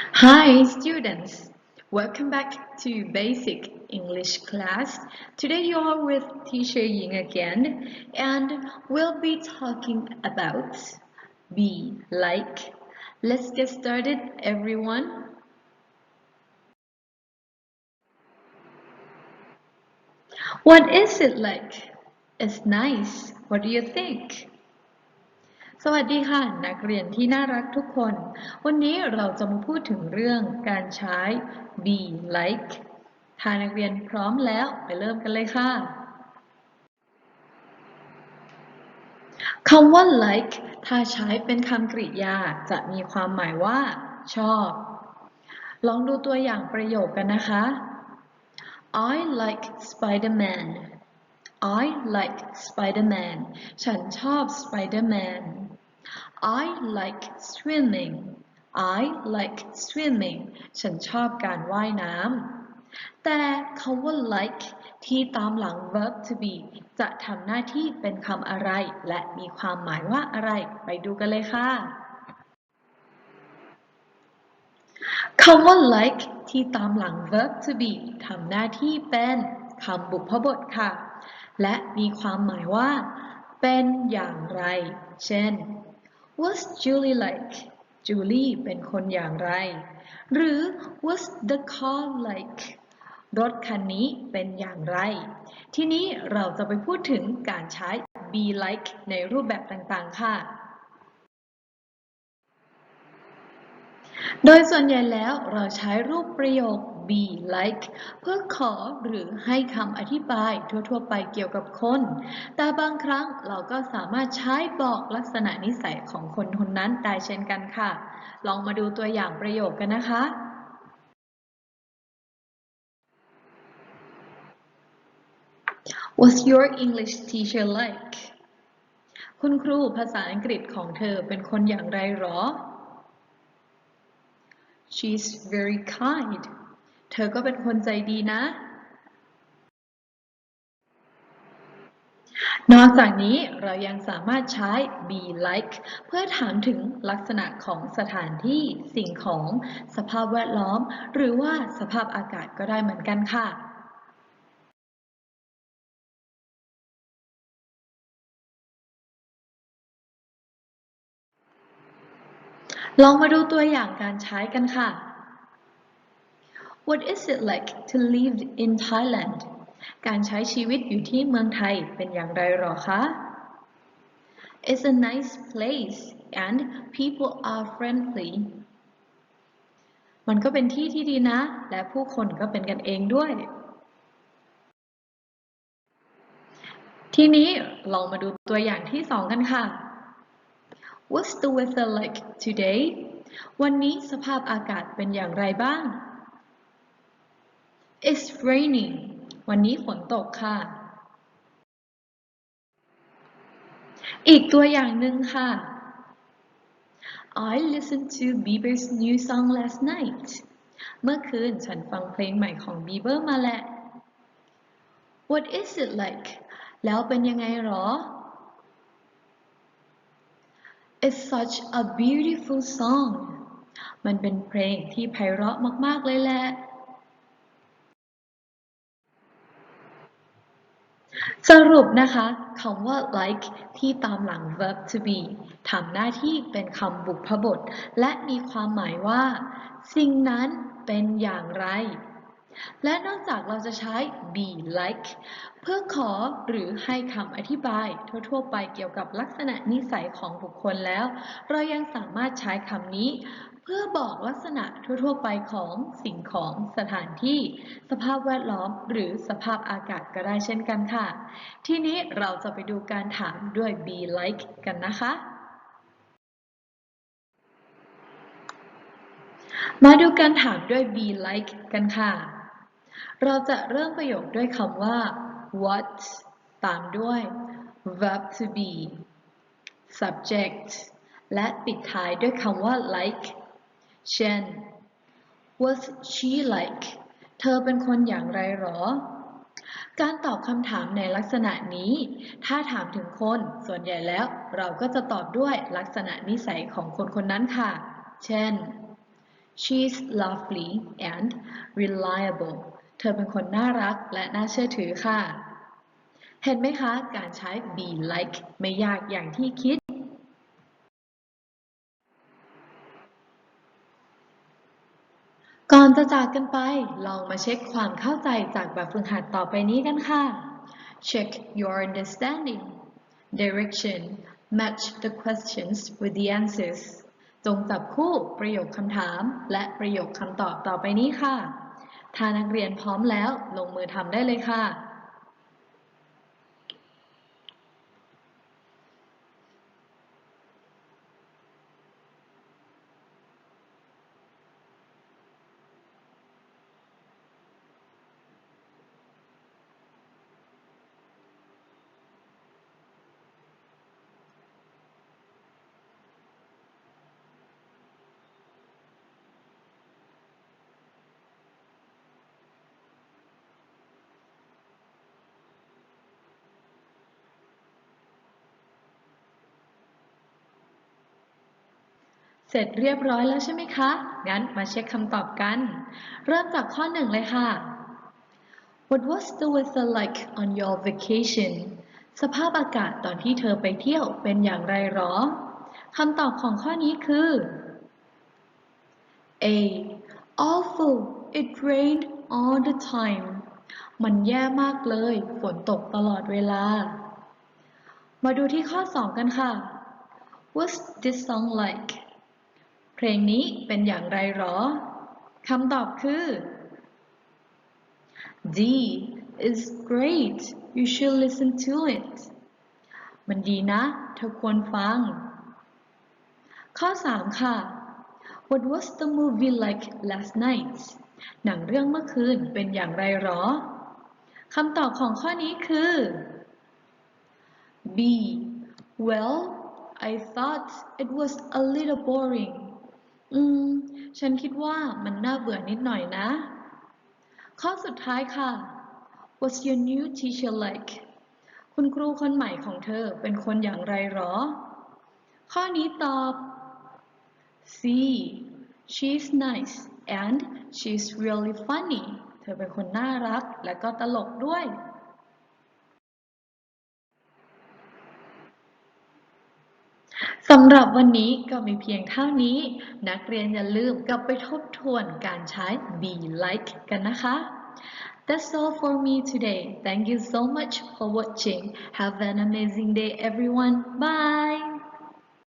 Hi students, welcome back to basic English class. Today you are with teacher Ying again and we'll be talking about be like. Let's get started everyone. What is it like? It's nice. What do you think? สวัสดีค่ะ นักเรียนที่น่ารักทุกคน วันนี้เราจะมาพูดถึงเรื่องการใช้ be like ถ้านักเรียนพร้อมแล้วไปเริ่มกันเลยค่ะคำว่า like ถ้าใช้เป็นคำกริยาจะมีความหมายว่า ชอบ ลองดูตัวอย่างประโยคกันนะคะ I like Spider-Man I like Spider-Man ฉันชอบ Spider-Man I like swimming I like swimming ฉันชอบการว่ายน้ำ แต่คาว่า like ที่ตามหลัง verb to be จะทำหน้าที่เป็นคำอะไร และมีความหมายว่าอะไร ไปดูกันเลยค่ะคำว่า like ที่ตามหลัง verb to be ทำหน้าที่เป็นคำบุพบทค่ะ และมีความหมายว่า เป็นอย่างไร เช่น What's Julie like? Julie เป็นคนอย่างไร หรือ What's the car like? รถคันนี้เป็นอย่างไร ทีนี้เราจะไปพูดถึงการใช้ be like ในรูปแบบต่างๆ ค่ะ โดยส่วนใหญ่แล้วเราใช้รูปประโยค be like เพื่อขอหรือให้คำอธิบายทั่วๆ ไปเกี่ยวกับคน แต่บางครั้งเราก็สามารถใช้บอกลักษณะนิสัยของคนคนนั้นได้เช่นกันค่ะ ลองมาดูตัวอย่างประโยคกันนะคะ What's your English teacher like คุณครูภาษาอังกฤษของเธอเป็นคนอย่างไรหรอ She's very kind เธอก็เป็นคนใจดีนะ นอกจากนี้เรายังสามารถใช้ be like เพื่อถามถึงลักษณะของสถานที่ สิ่งของ สภาพแวดล้อม หรือว่าสภาพอากาศก็ได้เหมือนกันค่ะลองมาดูตัวอย่างการใช้กันค่ะ What is it like to live in Thailand การใช้ชีวิตอยู่ที่เมืองไทยเป็นอย่างไรหรอคะ It's a nice place and people are friendly มันก็เป็นที่ที่ดีนะ และผู้คนก็เป็นกันเองด้วย ทีนี้ลองมาดูตัวอย่างที่สองกันค่ะ What's the weather like today วันนี้สภาพอากาศเป็นอย่างไรบ้าง It's raining วันนี้ฝนตกค่ะ อีกตัวอย่างหนึ่งค่ะ I listened to Bieber's new song last night เมื่อคืนฉันฟังเพลงใหม่ของ Bieber มาแหละ What is it like แล้วเป็นยังไงหรอ It's such a beautiful song มันเป็นเพลงที่ไพเราะมาก ๆ เลยแหละ สรุปนะคะคำว่า like ที่ตามหลัง verb to be ทำหน้าที่เป็นคำบุพบท และมีความหมายว่า สิ่งนั้นเป็นอย่างไร และนอกจากเราจะใช้ be like เพื่อขอหรือให้คำอธิบาย ทั่ว ๆ ไปเกี่ยวกับลักษณะนิสัยของบุคคลแล้ว เรายังสามารถใช้คำนี้ เพื่อบอกลักษณะทั่ว ๆ ไปของสิ่งของสถานที่ สภาพแวดล้อม หรือสภาพอากาศก็ได้เช่นกันค่ะ ทีนี้เราจะไปดูการถามด้วย be like กันนะคะมาดูการถามด้วย be like กันค่ะ เราจะเริ่มประโยคด้วยคำว่า what ตามด้วย verb to be subject และปิดท้ายด้วยคำว่า like เช่น what's she like เธอเป็นคนอย่างไรหรอ การตอบคำถามในลักษณะนี้ ถ้าถามถึงคน ส่วนใหญ่แล้วเราก็จะตอบด้วยลักษณะนิสัยของคนคนนั้นค่ะ เช่น she's lovely and reliable เธอเป็นคนน่ารักและน่าเชื่อถือค่ะ เห็นไหมคะ การใช้ be like ไม่ยากอย่างที่คิด ก่อนจะจากกันไป ลองมาเช็คความเข้าใจจากแบบฝึกหัดต่อไปนี้กันค่ะ Check your understanding Direction Match the questions with the answers จงจับคู่ประโยคคำถามและประโยคคำตอบต่อไปนี้ค่ะ ถ้านักเรียนพร้อมแล้วลงมือทำได้เลยค่ะ เสร็จเรียบร้อยแล้วใช่ไหมคะ งั้นมาเช็คคำตอบกัน เริ่มจากข้อหนึ่งเลยค่ะ What was the weather like on your vacation สภาพอากาศตอนที่เธอไปเที่ยวเป็นอย่างไรหรอ คำตอบของข้อนี้คือ A awful it rained all the time มันแย่มากเลย ฝนตกตลอดเวลา มาดูที่ข้อ 2 กันค่ะ What's this song like เพลงนี้เป็นอย่างไรหรอคำตอบคือ D is great you should listen to it มันดีนะเธอควรฟัง ข้อ 3 ค่ะ What was the movie like last night หนังเรื่องเมื่อคืนเป็นอย่างไรหรอคำตอบของข้อนี้คือ B Well I thought it was a little boring อืม ฉันคิดว่ามันน่าเบื่อนิดหน่อยนะ ข้อสุดท้ายค่ะ What's your new teacher like คุณครูคนใหม่ของเธอเป็นคนอย่างไรหรอ ข้อนี้ตอบ C she's nice and she's really funny เธอเป็นคนน่ารักและก็ตลกด้วย สำหรับวันนี้ก็มีเพียงเท่านี้ นักเรียนอย่าลืมกลับไปทบทวนการใช้ be like กันนะคะ That's all for me today. Thank you so much for watching. Have an amazing day, everyone. Bye.